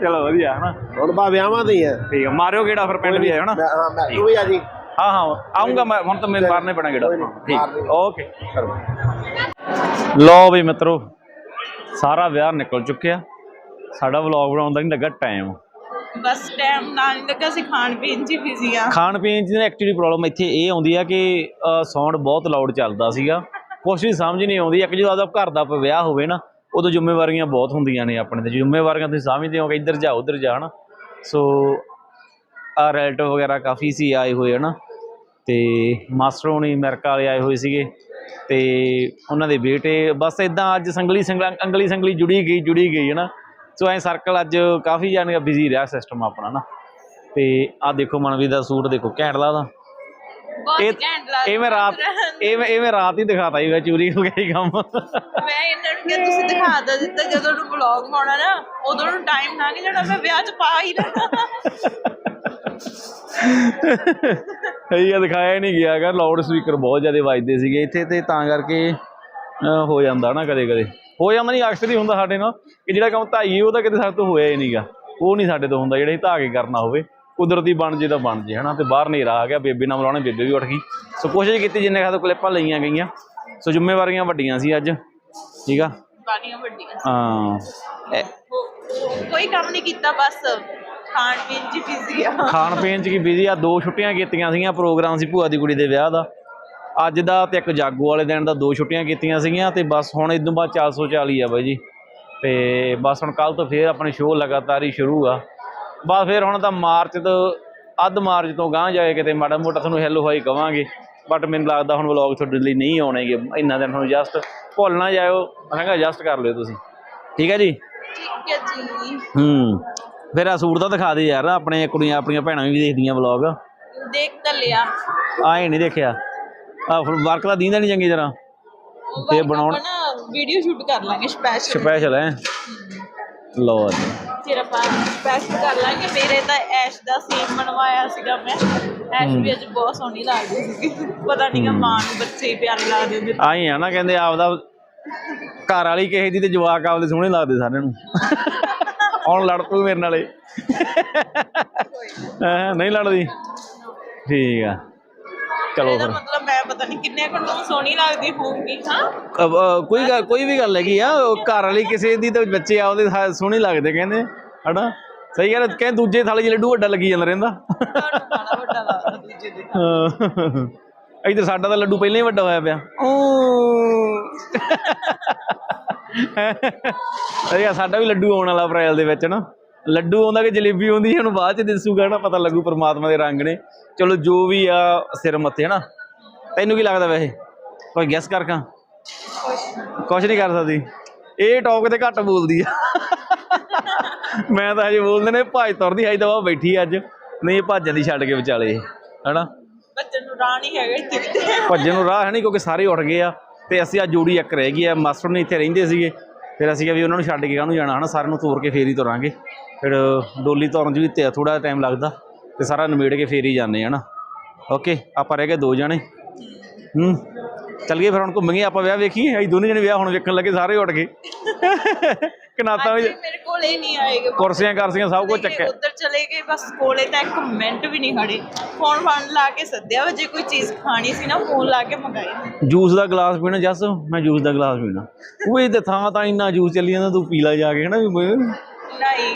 A: ਚਲੋ ਵਧੀਆ ਹਨਾ?
E: ਹੁਣ ਬਾ ਵਿਆਹਾਂ ਦੀ ਹੈ।
A: ਠੀਕ ਆ। ਮਾਰਿਓ ਕਿਹੜਾ ਫਿਰ ਪਿੰਡ ਵੀ ਆਇਓ ਹਨਾ?
E: ਮੈਂ- ਹਾਂ ਮੈਂ ਤੂੰ ਵੀ ਆ ਜੀ।
A: ਹਾਂ ਹਾਂ ਆਉਂਗਾ ਮੈਂ। ਹੁਣ ਤਾਂ ਮੈਨੂੰ ਮਾਰਨੇ ਪੈਣਾ ਕਿਹੜਾ ਠੀਕ। ਓਕੇ ਲਓ ਵੀ ਮਿੱਤਰੋ ਸਾਰਾ ਵਿਆਹ ਨਿਕਲ ਚੁੱਕਿਆ। ਸਾਡਾ ਵਲੌਗ ਬਣਾਉਣ ਦਾ ਨਹੀਂ ਲੱਗਾ ਟਾਈਮ
F: ਬਸ ਟਾਈਮ ਨਾਲ ਨਹੀਂ ਲੱਗਾ ਸੀ ਖਾਣ ਪੀਣ 'ਚ ਹੀ ਬਿਜ਼ੀ ਆ।
A: ਖਾਣ ਪੀਣ ਦੀ ਐਕਚੁਅਲੀ ਪ੍ਰੋਬਲਮ ਇੱਥੇ ਇਹ ਆਉਂਦੀ ਆ ਕਿ ਸਾਊਂਡ ਬਹੁਤ ਲਾਊਡ ਚੱਲਦਾ ਸੀਗਾ। ਕੁਛ ਵੀ ਸਮਝ ਨਹੀਂ ਆਉਂਦੀ ਇੱਕ ਜਦੋਂ ਆਪਦਾ ਘਰ ਦਾ ਵਿਆਹ ਹੋਵੇ ਨਾ ਉਦੋਂ ਜ਼ਿੰਮੇਵਾਰੀਆਂ ਬਹੁਤ ਹੁੰਦੀਆਂ ਨੇ ਆਪਣੇ ਤੇ। ਜ਼ਿੰਮੇਵਾਰੀਆਂ ਤੁਸੀਂ ਸਮਝਦੇ ਹੋ ਕਿ ਇੱਧਰ ਜਾ ਉੱਧਰ ਜਾ ਹਨਾ। ਸੋ ਆ ਰਿਲੇਟਿਵ ਵਗੈਰਾ ਕਾਫੀ ਸੀ ਆਏ ਹੋਏ ਹਨਾ। ਤੇ ਮਾਸਟਰ ਹੋਣੀ ਅਮਰੀਕਾ ਵਾਲੇ ਆਏ ਹੋਏ ਸੀਗੇ। ਤੇ ਉਹਨਾਂ ਦੇ ਬੇਟੇ ਬਸ ਇਦਾਂ ਅੱਜ ਸੰਗਲੀ ਸੰਗਲਾ ਅੰਗਲੀ ਸੰਗਲੀ ਜੁੜੀ ਗਈ ਜੁੜੀ ਗਈ ਹਨਾ? ਸੋ ਐ ਸਰਕਲ ਅੱਜ ਕਾਫੀ ਜਾਨ ਬਿਜ਼ੀ ਰਿਹਾ ਸਿਸਟਮ ਆਪਣਾ ਨਾ ਤੇ ਆ ਦੇਖੋ ਮਨਵੀ ਦਾ ਸੂਟ ਦੇਖੋ ਘੈਂਟ ਲੱਗਦਾ। ਇਹ ਮੈਂ ਰਾਤ ਇਹ ਮੈਂ ਇਹ ਮੈਂ ਰਾਤ ਹੀ ਦਿਖਾਤਾ ਹੀ ਚੋਰੀ ਹੋ ਹੀ ਕੰਮ।
F: ਮੈਂ ਇਹਨਾਂ ਨੂੰ ਕਿਹਾ ਤੁਸੀਂ ਦਿਖਾ ਦੋ ਦਿੱਤਾ ਜਦੋਂ ਨੂੰ ਵਲੌਗ ਪਾਉਣਾ ਨਾ ਉਦੋਂ ਨੂੰ ਟਾਈਮ ਨਾ ਨਹੀਂ ਜਾਣਾ ਮੈਂ ਵਿਆਹ 'ਚ ਪਾ ਹੀ ਲੈਣਾ
A: ਆ ਦਿਖਾਇਆ ਨਹੀਂ ਗਿਆ ਗਾ ਲਾਊਡ ਸਪੀਕਰ ਬਹੁਤ ਜ਼ਿਆਦਾ ਵੱਜਦੇ ਸੀਗੇ ਇੱਥੇ ਤੇ ਤਾਂ ਕਰਕੇ ਹੋ ਜਾਂਦਾ ਨਾ ਕਦੇ ਕਦੇ ਹੋ ਜਾਂਦਾ ਨਹੀਂ ਅਕਸਰ ਹੀ ਹੁੰਦਾ ਸਾਡੇ ਨਾਲ ਕਿ ਜਿਹੜਾ ਕੰਮ ਧਾਈਏ ਉਹ ਤਾਂ ਕਿਤੇ ਸਾਡੇ ਤੋਂ ਹੋਇਆ ਹੀ ਨਹੀਂਗਾ ਉਹ ਨਹੀਂ ਸਾਡੇ ਤੋਂ ਹੁੰਦਾ ਜਿਹੜਾ ਧਾ ਕੇ ਕਰਨਾ ਹੋਵੇ। ਕੁਦਰਤੀ ਬਣ ਜੇ ਤਾਂ ਬਣ ਜੇ ਹਨਾ? ਤੇ ਬਾਹਰ ਹਨੇਰਾ ਆ ਗਿਆ ਬੇਬੇ ਨਾਲ ਬੁਲਾਉਣੇ ਬੇਬੇ ਵੀ ਉੱਠ ਗਈ। ਸੋ ਕੋਸ਼ਿਸ਼ ਕੀਤੀ ਜਿੰਨੇ ਖਾਤੋਂ ਕਲਿੱਪਾਂ ਲਈਆਂ ਗਈਆਂ। ਸੋ ਜ਼ਿੰਮੇਵਾਰੀਆਂ ਵੱਡੀਆਂ ਸੀ ਅੱਜ ਠੀਕ ਆ?
F: ਬਾਣੀਆਂ ਵੱਡੀਆਂ
A: ਹਾਂ। ਇਹ
F: ਉਹ- ਕੋਈ ਕੰਮ ਨਹੀਂ ਕੀਤਾ ਬਸ। ਖਾਣ ਪੀਣ 'ਚ ਬਿਜ਼ੀ ਆ।
A: ਖਾਣ ਪੀਣ ਚ ਕੀ ਬਿਜ਼ੀ ਆ? ਦੋ ਛੁੱਟੀਆਂ ਕੀਤੀਆਂ ਸੀਗੀਆਂ ਪ੍ਰੋਗਰਾਮ ਸੀ ਭੂਆ ਦੀ ਕੁੜੀ ਦੇ ਵਿਆਹ ਦਾ। ਅੱਜ ਦਾ ਤੇ ਇੱਕ ਜਾਗੋ ਵਾਲੇ ਦਿਨ ਦਾ ਦੋ ਛੁੱਟੀਆਂ ਕੀਤੀਆਂ ਸੀਗੀਆਂ ਤੇ ਬਸ ਹੁਣ ਇਦੋਂ ਬਾਅਦ 440 ਆ ਬਾਈ ਜੀ। ਤੇ ਬਸ ਹੁਣ ਕੱਲ ਤੋਂ ਫੇਰ ਆਪਣੇ ਸ਼ੋਅ ਲਗਾਤਾਰ ਹੀ ਸ਼ੁਰੂ ਆ। ਬਸ ਫੇਰ ਹੁਣ ਤਾਂ ਮਾਰਚ ਤੋਂ ਅੱਧ ਮਾਰਚ ਤੋਂ ਗਾਂਹ ਜਾਏ ਕਿਤੇ ਮਾੜਾ ਮੋਟਾ ਤੁਹਾਨੂੰ ਹੈਲੋ ਹਾਈ ਕਵਾਂਗੇ। ਬਟ ਮੈਨੂੰ ਲੱਗਦਾ ਹੁਣ ਵਲੌਗ ਤੁਹਾਡੇ ਲਈ ਨਹੀਂ ਆਉਣਗੇ ਇੰਨਾ ਦਿਨ ਹੁਣ ਜਸਟ ਭੁੱਲ ਨਾ ਜਾਇਓ। ਮੈਂ ਕਹਿੰਦਾ ਐਡਜਸਟ ਕਰ ਲਿਓ ਤੁਸੀਂ। ਠੀਕ ਹੈ ਜੀ?
F: ਠੀਕ ਹੈ ਜੀ।
A: ਹੂੰ। ਫਿਰ ਆ ਸੂਟ ਤਾਂ ਦਿਖਾ ਦੇ ਯਾਰ ਆਪਣੇ ਕੁੜੀਆਂ ਆਪਣੀਆਂ ਭੈਣਾਂ ਵੀ ਦੇਖਦੀਆਂ ਵਲੌਗ
F: ਦੇਖ ਤਾਂ ਲਿਆ।
A: ਆਏ ਨਹੀਂ ਦੇਖਿਆ। ਆ ਵਰਕ ਦਾ ਦੀਂਦਾ ਨਹੀਂ ਚੰਗੀ ਤਰ੍ਹਾਂ। ਤੇ ਬਣਾਉਣ-
F: ਵੀਡੀਓ ਸ਼ੂਟ ਕਰ ਲਾਂਗੇ ਸਪੈਸ਼ਲ
A: ਸਪੈਸ਼ਲ ਹੈ? ਲਓ ਜੀ।
F: ਫਿਰ ਆਪਾਂ ਸਪੈਸ਼ਲ ਕਰ ਲਾਂਗੇ। ਮੇਰੇ ਤਾਂ ਐਸ਼ ਦਾ ਸੀਨ ਬਣਵਾਇਆ ਸੀਗਾ ਮੈਂ। ਐਸ਼ ਵੀ ਅੱਜ ਬਹੁਤ ਸੋਹਣੀ ਲੱਗਦੀ ਸੀ ਪਤਾ ਨਹੀਂ ਕਿ ਮਾਂ ਨੂੰ ਬੱਚੇ ਹੀ ਪਿਆਰੇ ਲੱਗਦੇ ਹੁੰਦੇ।
A: ਆਈ ਆ ਨਾ ਕਹਿੰਦੇ ਆਪਦਾ ਘਰ ਵਾਲੀ ਕਿਸੇ ਦੀ ਤੇ ਜਵਾਕ ਆਪਦੇ ਸੋਹਣੇ ਲੱਗਦੇ ਸਾਰਿਆਂ ਨੂੰ। ਹੁਣ ਲੜ ਪਊ ਮੇਰੇ ਨਾਲੇ ਹੈਂ, ਨਹੀਂ ਲੜਦੀ? ਠੀਕ ਆ। ਚਲੋ ਫਿਰ।
F: ਮਤਲਬ ਮੈਂ ਪਤਾ ਨਹੀਂ ਕਿੰਨੇ ਕੁ ਨੂੰ ਸੋਹਣੀ ਲੱਗਦੀ ਹੋਊਗੀ ਹਾਂ?
A: ਅਬ, ਅ, ਕੋਈ ਗੱਲ ਕੋਈ ਵੀ ਗੱਲ ਹੈਗੀ ਆ ਉਹ ਘਰ ਵਾਲੀ ਕਿਸੇ ਦੀ ਤੇ ਬੱਚੇ ਆਪਦੇ ਸਾ- ਸੋਹਣੇ ਲੱਗਦੇ ਕਹਿੰਦੇ ਹਨਾ? ਸਹੀ ਗੱਲ ਹੈ, ਕਹਿੰਦੇ ਦੂਜੇ ਥਾਲੇ 'ਚ ਲੱਡੂ ਵੱਡਾ ਲੱਗੀ ਜਾਂਦਾ ਰਹਿੰਦਾ।
F: ਤੁਹਾਨੂੰ ਮਾੜਾ ਵੱਡਾ ਲੱਗਦਾ। ਦੂਜੇ ਦੇ
A: ਹਾਂ। ਇੱਧਰ ਸਾਡਾ ਤਾਂ ਲੱਡੂ ਪਹਿਲਾਂ ਹੀ ਵੱਡਾ ਹੋਇਆ ਪਿਆ। ਅਰੇ ਸਾਡਾ ਵੀ ਲੱਡੂ ਆਉਣ ਵਾਲਾ ਅਪ੍ਰੈਲ ਦੇ ਵਿੱਚ ਨਾ। ਲੱਡੂ ਆਉਂਦਾ ਕਿ ਜਲੇਬੀ ਆਉਂਦੀ ਹੁਣ ਬਾਅਦ ਚ ਦਿਸੂਗਾ ਨਾ ਪਤਾ ਲੱਗੂ ਪ੍ਰਮਾਤਮਾ ਦੇ ਰੰਗ ਨੇ। ਚਲੋ ਜੋ ਵੀ ਆ ਸਿਰ ਮੱਥੇ ਹਨਾ। ਤੈਨੂੰ ਕੀ ਲੱਗਦਾ ਵੈਸੇ? ਕੋਈ ਗੈਸ ਕਰ ਕਾ? ਕੁਛ ਨਹੀਂ ਕਰ ਸਕਦੀ। ਇਹ ਟੌਕ ਤੇ ਘੱਟ ਬੋਲਦੀ ਆ। ਮੈਂ ਤਾਂ ਹਜੇ ਬੋਲਦੇ ਨੇ ਭੱਜ ਤੁਰਦੀ ਹਾਈ ਦਵਾ ਬੈਠੀ ਅੱਜ। ਨਹੀਂ ਭੱਜਣ ਦੀ ਛੱਡ ਕੇ ਵਿਚਾਲੇ ਹਨਾ।
F: ਬੱਚੇ ਨੂੰ ਰਾਹ ਨਹੀਂ ਹੈਗਾ ਇੱਥੇ।
A: ਭੱਜਣ ਨੂੰ ਰਾਹ ਹੈ ਨਹੀਂ ਕਿਉਂਕਿ ਸਾਰੇ ਉੱਠ ਗਏ ਆ। ਤੇ ਅਸੀਂ ਆ ਜੋੜੀ ਇੱਕ ਰਹਿ ਗਈ ਆ, ਮਾਸਟਰ ਨੇ ਇੱਥੇ ਰਹਿੰਦੇ ਸੀਗੇ। ਫਿਰ ਅਸੀਂ ਕਿਹਾ ਵੀ ਉਹਨਾਂ ਨੂੰ ਛੱਡ ਕੇ ਕਾਹਨੂੰ ਜਾਣਾ, ਹਨਾ? ਸਾਰਿਆਂ ਨੂੰ ਤੋਰ ਕੇ ਫੇਰ ਹੀ ਤੁਰਾਂਗੇ। ਫਿਰ ਡੋਲੀ ਤੁਰਨ 'ਚ ਵੀ ਤੇ ਥੋੜਾ ਟਾਈਮ ਲੱਗਦਾ ਤੇ ਸਾਰਾ ਨਿਬੇੜ ਕੇ ਫੇਰ ਹੀ ਜਾਂਦੇ ਹਨਾ? ਓਕੇ ਆਪਾਂ ਰਹਿ ਗਏ ਦੋ ਜਣੇ। ਹੂੰ। ਚੱਲ ਗਏ ਫਿਰ ਹੁਣ ਘੁੰਮ ਗਏ ਆਪਾਂ ਵਿਆਹ ਵੇਖੀਏ। ਅਸੀਂ ਦੋਨੇ ਜਣੇ ਵਿਆਹ ਹੁਣ ਵੇਖਣ ਲੱਗੇ ਸਾਰੇ ਉੱਠ ਗਏ। ਕਨਾਤਾਂ
F: ਵੀ ਮੇਰੇ ਕੋਲੇ ਨਹੀਂ ਆਏਗੇ
A: ਕੁਰਸੀਆਂ ਕਰਸੀਆਂ ਸਭ ਕੁਝ ਚੱਕਿਆ।
F: ਉੱਧਰ ਚਲੇ ਗਏ ਬਸ ਕੋਲੇ ਤਾਂ ਇੱਕ ਮਿੰਟ ਵੀ ਨਹੀਂ ਖੜੇ। ਫੋਨ ਫਾਨ ਲਾ ਕੇ ਸੱਦਿਆ ਜੇ ਕੋਈ ਚੀਜ਼ ਖਾਣੀ ਸੀ ਨਾ ਫੋਨ ਲਾ ਕੇ ਮੰਗਾਈ।
A: ਜੂਸ ਦਾ ਗਲਾਸ ਪੀਣਾ ਜੱਸ ਮੈਂ ਜੂਸ ਦਾ ਗਲਾਸ ਪੀਣਾ। ਉਹ ਇਹ ਥਾਂ ਤਾਂ ਇੰਨਾ ਜੂਸ ਚੱਲੀ ਜਾਂਦਾ ਤੂੰ ਪੀ ਲੈ ਜਾ ਕੇ ਹਨਾ ਵੀ
F: ਨਹੀਂ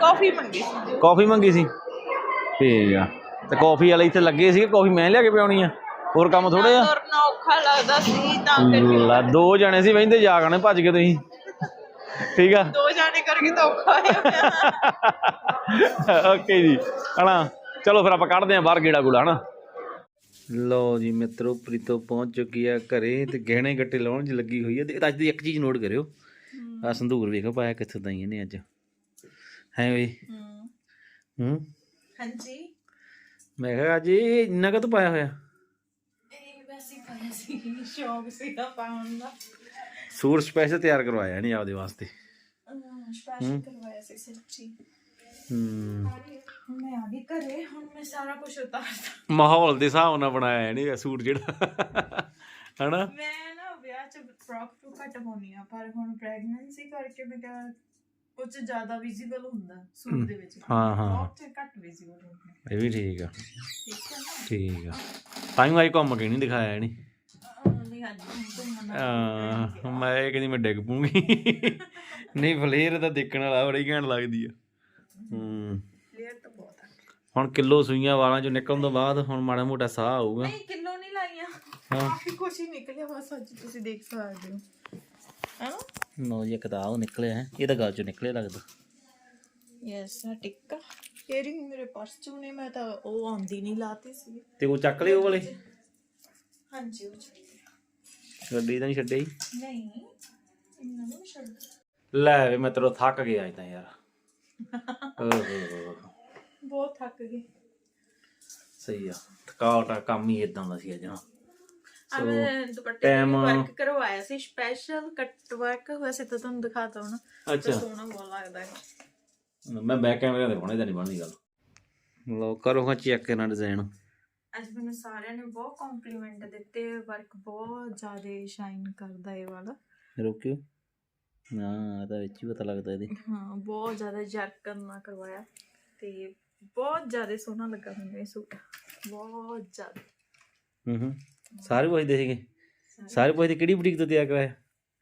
F: ਕਾਫੀ ਮੰਗੀ ਸੀ।
A: ਕਾਫੀ ਮੰਗੀ ਸੀ? ਠੀਕ ਆ। ਤੇ ਕਾਫੀ ਵਾਲੇ ਇੱਥੇ ਲੱਗੇ ਸੀ ਕਾਫੀ ਮੈਂ ਲਿਆ ਕੇ ਪਿਆਉਣੀ ਆ। ਹੋਰ ਕੰਮ ਥੋੜੇ ਆ?
F: ਤੁਰਨਾ ਔਖਾ ਲੱਗਦਾ ਸੀ ਤਾਂ ਕਰਕੇ
A: ਲੈ ਦੋ ਜਣੇ ਸੀ ਵਹਿੰਦੇ ਜਾਗਣੇ ਭੱਜ ਕੇ ਤੁਸੀਂ। ਠੀਕ ਆ?
F: ਦੋ ਜਾਣੇ ਕਰਕੇ ਤਾਂ ਔਖਾ ਹੋਇਆ
A: ਓਕੇ ਜੀ ਹਣਾ ਚਲੋ ਫਿਰ ਆਪਾਂ ਕੱਢਦੇ ਆਂ ਬਾਹਰ ਗੇੜਾ ਗੂੜਾ ਹਨਾ? ਲਓ ਜੀ ਮਿੱਤਰੋ ਪ੍ਰੀਤੋ ਪਹੁੰਚ ਚੁੱਕੀ ਆ ਘਰੇ ਤੇ ਗਹਿਣੇ ਗੱਟੇ ਲਾਉਣ 'ਚ ਲੱਗੀ ਹੋਈ ਆ। ਤੇ ਅੱਜ ਦੀ ਇੱਕ ਚੀਜ਼ ਨੋਟ ਕਰਿਓ। ਆ ਸੰਧੂਰ ਵੇਖੋ ਪਾਇਆ ਕਿੱਥੋਂ ਦਾ ਹੀ ਇਹਨੇ ਅੱਜ। ਹੈ ਓਏ
G: ਹੂੰ
A: ਹੂੰ
G: ਹਾਂਜੀ।
A: ਮੈਂ ਕਿਹਾ ਅੱਜ ਇਹ ਇੰਨਾ ਕਦੋਂ ਪਾਇਆ ਹੋਇਆ।
G: ਪਾਇਆ ਸੀ ਸ਼ੌਕ ਸੀਗਾ ਪਾਉਣ ਦਾ।
A: ਸੂਟ ਸਪੈਸ਼ਲ ਤਿਆਰ ਕਰਵਾਇਆ ਨਹੀਂ ਆਪਦੇ ਵਾਸਤੇ?
G: ਸਪੈਸ਼ਲ ਕਰਵਾਇਆ ਸੀ ਸੱਚੀ।
A: ਹੂੰ।
G: ਮੈਂ ਆ ਗਈ ਘਰੇ ਹੁਣ ਮੈਂ ਸਾਰਾ ਕੁਝ ਉਤਾਰਤਾ
A: ਮਾਹੌਲ ਦੇ ਹਿਸਾਬ ਨਾਲ ਬਣਾਇਆ ਨਹੀਂ ਸੂਟ ਜਿਹੜਾ। ਹਨਾ?
G: ਮੈਂ ਨਾ ਵਿਆਹ ਚ ਫਰੋਕ ਤੋਂ ਘੱਟ ਪਾਉਣੀ ਆ ਪਰ ਹੁਣ ਪ੍ਰੈਗਨੈਂਸੀ ਕਰਕੇ ਮੈਂ ਕਿਹਾ ਉਹ ਚ ਜ਼ਿਆਦਾ ਵਿਜ਼ੀਬਲ ਹੁੰਦਾ ਸੂਟ ਦੇ ਵਿੱਚ।
A: ਹਾਂ, ਹਾਂ।
G: ਘੱਟ ਵਿਜ਼ੀਬਲ ਹੁੰਦਾ
A: ਇਹ ਵੀ ਠੀਕ ਆ।
G: ਠੀਕ
A: ਆ। ਤਾਂ ਹੀ ਆਈ ਘੁੰਮ ਕੇ ਨਹੀਂ ਦਿਖਾਇਆ ਨਹੀਂ ਆ ਮੈਂ ਇਹ ਕਹਿੰਦੀ ਮੈਂ ਡਿੱਗ ਪੂੰਗੀ ਨਹੀਂ ਫਲੇਰ ਤਾਂ ਦੇਖਣ ਵਾਲਾ ਬੜੀ ਘੈਂਟ ਲੱਗਦੀ ਆ। ਹੂੰ।
G: ਕਲੀਅਰ ਤਾਂ ਬਹੁਤ ਆ।
A: ਹੁਣ ਕਿਲੋ ਸੂਈਆਂ ਵਾਲਾਂ ਚੋਂ ਨਿਕਲਣ ਤੋਂ ਬਾਅਦ ਹੁਣ ਮਾੜਾ ਮੋਟਾ ਸਾਹ ਆਊਗਾ।
G: ਨਹੀਂ ਕਿਲੋ ਨਹੀਂ ਲਾਈਆਂ।
A: ਹਾਂ।
G: ਕਾਫੀ ਕੁਛ ਹੀ ਨਿਕਲਿਆ ਬਸ ਅੱਜ ਤੁਸੀਂ ਦੇਖ ਸਕਦੇ ਹੋ। ਹੈਨਾ
A: ਨੋ ਜੀ ਕਿਤਾਬ ਨਿਕਲਿਆ ਹੈ। ਇਹ ਤਾਂ ਗੱਲ ਚੋਂ ਨਿਕਲੇ ਲੱਗਦਾ।
G: ਯੈਸ ਆ ਟਿੱਕਾ। ਏਅਰਿੰਗ ਮੇਰੇ ਪਰਸ ਚੋਂ ਨੇ ਮੈਂ ਤਾਂ ਉਹ ਆਉਂਦੀ ਨਹੀਂ ਲਾਤੀ ਸੀ।
A: ਤੇ ਉਹ ਚੱਕ ਉਹ ਵਾਲੇ?
G: ਹਾਂਜੀ ਉਹ ਚ
A: ਗੱਡੀ ਤਾਂ ਨਹੀਂ ਛੱਡਿਆ ਹੀ?
G: ਨਹੀਂ ਇਹਨਾਂ ਨੂੰ ਛੱਡ
A: ਲੈ ਵੇ ਮੈਂ ਤੇਰੋ ਥੱਕ ਗਿਆ ਅੱਜ ਤਾਂ ਯਾਰ। ਓਹੋ
G: ਬਹੁਤ ਥੱਕ ਗਏ।
A: ਸਹੀ ਆ ਥਕਾਵਟ ਆ ਕੰਮ ਹੀ ਇਦਾਂ ਦਾ ਸੀ ਅੱਜ ਨਾ।
G: ਆ ਮੈਂ ਦੁਪੱਟੇ ਤੇ
A: time-
G: ਵਰਕ ਕਰਵਾਇਆ ਸੀ ਸਪੈਸ਼ਲ ਕੱਟ ਵਰਕ ਵੈਸੇ ਤਾਂ ਤੁਹਾਨੂੰ ਦਿਖਾਤਾ ਹੁਣ
A: ਅੱਛਾ।
G: ਸੋਹਣਾ ਬਹੁਤ ਲੱਗਦਾ ਹੈ।
A: ਮੈਂ ਬੈਕ ਕੈਮਰੇ ਤੇ ਪਾਉਣੇ ਤਾਂ ਨਹੀਂ ਬਣਦੀ ਗੱਲ। ਲੋ ਕਰੋ ਹਾਂ ਚੈੱਕ ਇਹਨਾਂ ਡਿਜ਼ਾਈਨ
G: ਅੱਜ ਮੈਨੂੰ ਸਾਰਿਆਂ ਨੇ ਬਹੁਤ ਕੰਪਲੀਮੈਂਟ ਦਿੱਤੇ ਵਰਕ ਬਹੁਤ ਜ਼ਿਆਦਾ ਸ਼ਾਈਨ ਕਰਦਾ ਇਹ ਵਾਲਾ।
A: ਰੁਕਿਓ। ਨਾ ਇਹਦਾ ਵਿੱਚ ਹੀ ਪਤਾ ਲੱਗਦਾ ਇਹਦੇ।
G: ਹਾਂ ਬਹੁਤ ਜ਼ਿਆਦਾ ਜਰਕ ਕਰਨਾ ਕਰਵਾਇਆ ਤੇ ਬਹੁਤ ਜ਼ਿਆਦਾ ਸੋਹਣਾ ਲੱਗਾ ਮੈਨੂੰ ਇਹ ਸੂਟ। ਬਹੁਤ ਜ਼ਿਆਦਾ।
A: ਹੂੰ ਹੂੰ। ਸਾਰੇ ਪੁੱਛਦੇ ਸੀਗੇ? ਸਾਰੇ ਪੁੱਛਦੇ ਕਿਹੜੀ ਬੁਟੀਕ ਤੋਂ ਤਿਆਰ ਕਰਾਇਆ?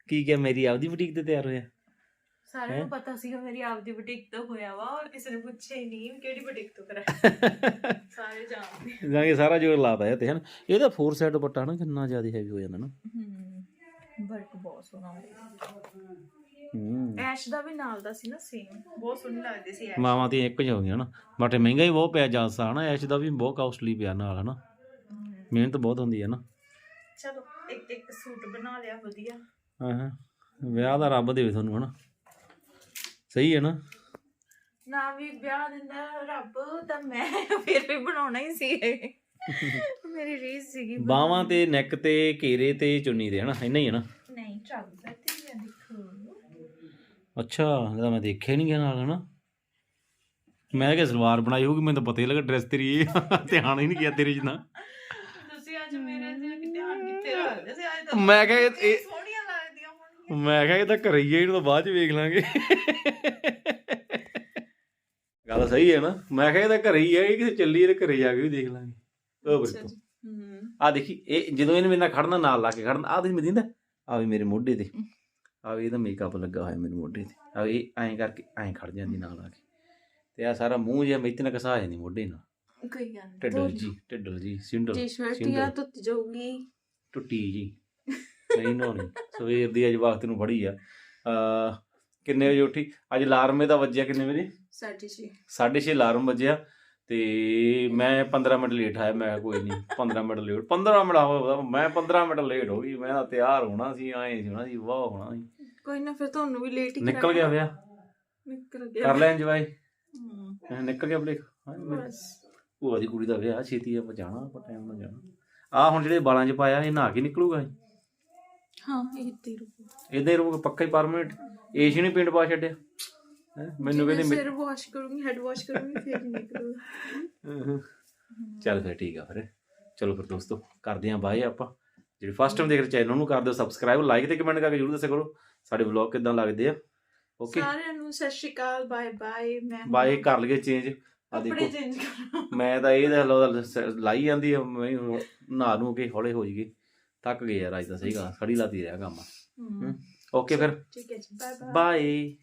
A: ਕੀ ਕਿਹਾ ਮੇਰੀ ਆਪਦੀ ਬੁਟੀਕ ਤੇ ਤਿਆਰ ਹੋਇਆ?
G: ਸਾਰਿਆਂ ਨੂੰ ਪਤਾ ਸੀਗਾ ਮੇਰੀ ਆਪਦੀ ਬੁਟੀਕ ਤੋਂ ਹੋਇਆ ਵਾ ਔਰ ਕਿਸੇ ਨੇ ਪੁੱਛਿਆ ਹੀ ਨਹੀਂ ਵੀ ਕਿਹੜੀ ਬੁਟੀਕ ਤੋਂ ਕਰਾਇਆ। ਸਾਰੇ ਜਾਣਦੇ।
A: ਜਾਂ ਕਿ ਸਾਰਾ ਜੋਰ ਲਾਤਾ ਇਹ ਤੇ ਹਨ ਇਹਦਾ ਫੋਰ ਸਾਈਡ ਦੁਪੱਟਾ ਨਾ ਕਿੰਨਾ ਜ਼ਿਆਦਾ ਹੈਵੀ ਹੋ ਜਾਂਦਾ ਨਾ।
G: ਹੂੰ ਵਰਕ ਬਹੁਤ ਸੋਹਣਾ
A: ਹੂੰ।
G: ਐਸ਼ ਦਾ ਵੀ ਨਾਲ ਦਾ ਸੀ ਨਾ ਸੇਮ ਬਹੁਤ ਸੋਹਣੀ ਲੱਗਦੀ ਸੀ ਐਸ਼
A: ਮਾਵਾਂ ਤੇ ਇੱਕ ਹੋ ਗਿਆ ਨਾ ਬਟ ਮਹਿੰਗਾ ਹੀ ਬਹੁਤ ਪਿਆ ਜਾਂਦਾ ਹਨਾ ਐਸ਼ ਦਾ ਵੀ ਬਹੁਤ ਕਾਸਟਲੀ ਪਿਆ ਨਾਲ ਹਨਾ ਮਿਹਨਤ ਬਹੁਤ ਹੁੰਦੀ ਹੈ ਨਾ।
G: ਚਲੋ ਇੱਕ ਇੱਕ ਸੂਟ ਬਣਾ ਲਿਆ ਵਧੀਆ।
A: ਹਾਂ ਹਾਂ। ਵਿਆਹ ਦਾ ਰੱਬ ਦੇਵੇ ਤੁਹਾਨੂੰ ਹਨਾ ਸਹੀ ਹੈ ਨਾ?
G: ਨਾ ਵੀ ਵਿਆਹ ਦਿੰਦਾ ਰੱਬ ਤਾਂ ਮੈਂ ਫਿਰ ਵੀ ਬਣਾਉਣਾ ਹੀ ਸੀ ਇਹ। ਮੇਰੀ ਰੀਸ ਸੀਗੀ
A: ਬਾਹਾਂ। ਤੇ ਨੈਕ ਤੇ ਘੇਰੇ ਤੇ ਚੁੰਨੀ ਦੇ ਹਨਾ? ਇੰਨਾ ਹੀ ਹੈ ਨਾ?
G: ਨਹੀਂ ਚੱਲਦਾ ਤੇ ਆ ਦੇਖੋ।
A: ਅੱਛਾ ਇਹਦਾ ਮੈਂ ਦੇਖਿਆ ਨਹੀਂ ਗਿਆ ਨਾਲ ਹਨਾ? ਮੈਂ ਕਿ ਸਲਵਾਰ ਬਣਾਈ ਹੋਊਗੀ ਮੈਨੂੰ ਤਾਂ ਪਤਾ ਹੀ ਲੱਗਾ ਡਰੈਸ ਤੇਰੀ ਇਹ ਧਿਆਨ ਹੀ ਨਹੀਂ ਗਿਆ ਤੇਰੇ 'ਚ ਨਾ।
G: ਤੁਸੀਂ ਅੱਜ ਮੇਰੇ ਤੇ ਧਿਆਨ ਕਿੱਥੇ ਰੱਖਦੇ ਸੀ? ਅੱਜ ਤਾਂ
A: ਮੈਂ ਕਿਹਾ ਇਹ- ਮੈਂ ਕਿਹਾ ਇਹ ਤਾਂ ਘਰੇ ਹੀ ਹੈ ਇਹਨੂੰ ਤਾਂ ਬਾਅਦ ਚ ਵੇਖ ਲਾਂਗੇ। ਗੱਲ ਸਹੀ ਹੈ ਨਾ। ਮੈਂ ਕਿਹਾ ਇਹ ਤਾਂ ਘਰੇ ਹੀ ਹੈ ਇਹ ਕਿਸੇ ਚੱਲੀ ਇਹਦੇ ਘਰੇ ਜਾ ਕੇ ਵੀ ਦੇਖ ਲਾਂਗੇ। ਉਹ ਬਿਲਕੁਲ
G: ਜੀ ਹੂੰ।
A: ਆ ਦੇਖੀ ਇਹ ਜਦੋਂ ਇਹਨੇ ਮੇਰੇ ਨਾਲ ਖੜਨਾ ਨਾਲ ਲਾ ਕੇ ਖੜਨਾ ਆ ਤੁਸੀਂ ਮਦੀਂਦਾ ਆ ਵੀ ਮੇਰੇ ਮੋਢੇ ਤੇ। ਆ ਵੀ ਇਹਦਾ ਮੇਕਅਪ ਲੱਗਾ ਹੋਇਆ ਮੇਰੇ ਮੋਢੇ ਤੇ। ਆ ਇਹ ਐਂ ਕਰਕੇ ਐਂ ਖੜ ਜਾਂਦੀ ਨਾਲ ਆ ਕੇ। ਤੇ ਆ ਸਾਰਾ ਮੂੰਹ ਜਿਹਾ ਮੈਥੇ ਨਾਲ ਕਸਾ ਜਾਂਦੀ ਮੋਢੇ ਨਾਲ।
G: ਕੋਈ ਗੱਲ ਨਹੀਂ
A: ਢਿੱਡਲ ਜੀ ਢਿੱਡਲ ਜੀ ਸਿੰਡਲ
G: ਟੀ-ਸ਼ਰਟ ਧੁੱਤ ਜਾਊਗੀ।
A: ਟੁੱਟੀ ਜੀ। ਨਹੀਂ ਨਹਾਉਣੀ। ਸਵੇਰ ਦੀ ਅੱਜ ਵਕਤ ਨੂੰ ਫੜੀ ਆ। ਅ ਕਿੰਨੇ ਵਜੇ ਉੱਠੀ? ਅੱਜ ਅਲਾਰਮ ਇਹਦਾ ਵੱਜਿਆ ਕਿੰਨੇ ਵਜੇ?
G: ਸਾਡੀ ਜੀ
A: 6:30 ਅਲਾਰਮ ਵੱਜਿਆ ਤੇ ਮੈਂ 15 ਮਿੰਟ ਲੇਟ ਆਇਆ ਮੈਂ ਕੋਈ ਨਹੀਂ 15 ਮਿੰਟ ਲੇਟ 15 ਮਿੰਟ ਮੈਂ 15 ਮਿੰਟ ਲੇਟ ਹੋ ਗਈ ਮੈਂ ਤਾਂ ਤਿਆਰ ਹੋਣਾ ਸੀ ਆਏ ਸੀ ਹੋਣਾ ਸੀ ਵਾਹ ਹੋਣਾ ਸੀ।
G: ਕੋਈ ਨਾ ਫਿਰ ਤੁਹਾਨੂੰ ਵੀ ਲੇਟ ਹੀ
A: ਨਿਕਲ ਗਿਆ ਵਿਆਹ?
G: ਨਿਕਲ ਗਿਆ।
A: ਕਰ ਲੈ ਇੰਜੋਏ
G: ਹੂੰ,
A: ਨਿਕਲ ਗਿਆ ਬਲੇਕ ਭੂਆ ਦੀ ਕੁੜੀ ਦਾ ਵਿਆਹ ਛੇਤੀ ਆਪਾਂ ਜਾਣਾ ਆਪਾਂ ਟਾਈਮ ਨਾਲ ਜਾਣਾ। ਆ ਹੁਣ ਜਿਹੜੇ ਵਾਲਾਂ 'ਚ ਪਾਇਆ ਇਹ ਨਹਾ ਕੇ ਨਿਕਲੂਗਾ
G: ਹਾਂ ਇਹ ਤੇ ਰੁਕੋ
A: ਇਦਾਂ ਹੀ ਰਹੂਗਾ ਪੱਕਾ ਹੀ ਪਰਮਨੈਂਟ ਏਸ਼ੀ ਨਹੀਂ ਪਿੰਡ ਪਾ ਛੱਡਿਆ। ਹੈਂ? ਮੈਨੂੰ ਕਹਿੰਦੇ ਮੇ-
G: ਸਿਰ ਵਾਸ਼ ਕਰੂੰਗੀ ਹੈਡ ਵਾਸ਼ ਕਰੂੰਗੀ ਫਿਰ ਨਿਕਲੂਗਾ।
A: ਚੱਲ ਫਿਰ ਠੀਕ ਆ ਫਿਰ। ਚਲੋ ਫਿਰ ਦੋਸਤੋ ਕਰਦੇ ਆਂ ਬਾਏ ਆਪਾਂ। ਜਿਹੜੇ ਫਸਟ ਟਾਈਮ ਦੇਖ ਰਹੇ ਚੈਨਲ ਨੂੰ ਕਰ ਦਿਓ ਸਬਸਕ੍ਰਾਈਬ ਲਾਈਕ ਤੇ ਕਮੈਂਟ ਕਰਕੇ ਜਰੂਰ ਦੱਸਿਆ ਕਰੋ। ਸਾਡੇ ਵਲੌਗ ਕਿਦਾਂ ਲੱਗਦੇ ਆ। ਓਕੇ
G: ਸਾਰਿਆਂ ਨੂੰ ਸਤਿ ਸ਼੍ਰੀ ਅਕਾਲ ਬਾਏ ਬਾਏ ਮੈਂ ਹੁਣ
A: ਬਾਏ ਕਰ ਲਈਏ ਚੇਂਜ ਆ
G: ਕੱਪੜੇ
A: ਦੇਖੋ।
G: ਚੇਂਜ ਕਰੋ।
A: ਮੈਂ ਤਾਂ ਇਹ ਦਾ ਲਾਈ ਜਾਂਦੀ ਆ ਮੈਂ ਹੁਣ ਨਹਾ ਨੂੰ ਕੇ ਹੌਲੇ ਹੋ ਜੀਏ ਥੱਕ ਗਏ ਯਾਰ ਅੱਜ ਤਾਂ ਸਹੀ ਗੱਲ ਖੜੀ ਲਾਤੀ ਰਿਹਾ ਕੰਮ।
G: ਹੂੰ।
A: ਓਕੇ ਫਿਰ।
G: ਠੀਕ ਹੈ ਜੀ ਬਾਏ ਬਾਏ
A: ਬਾਏ।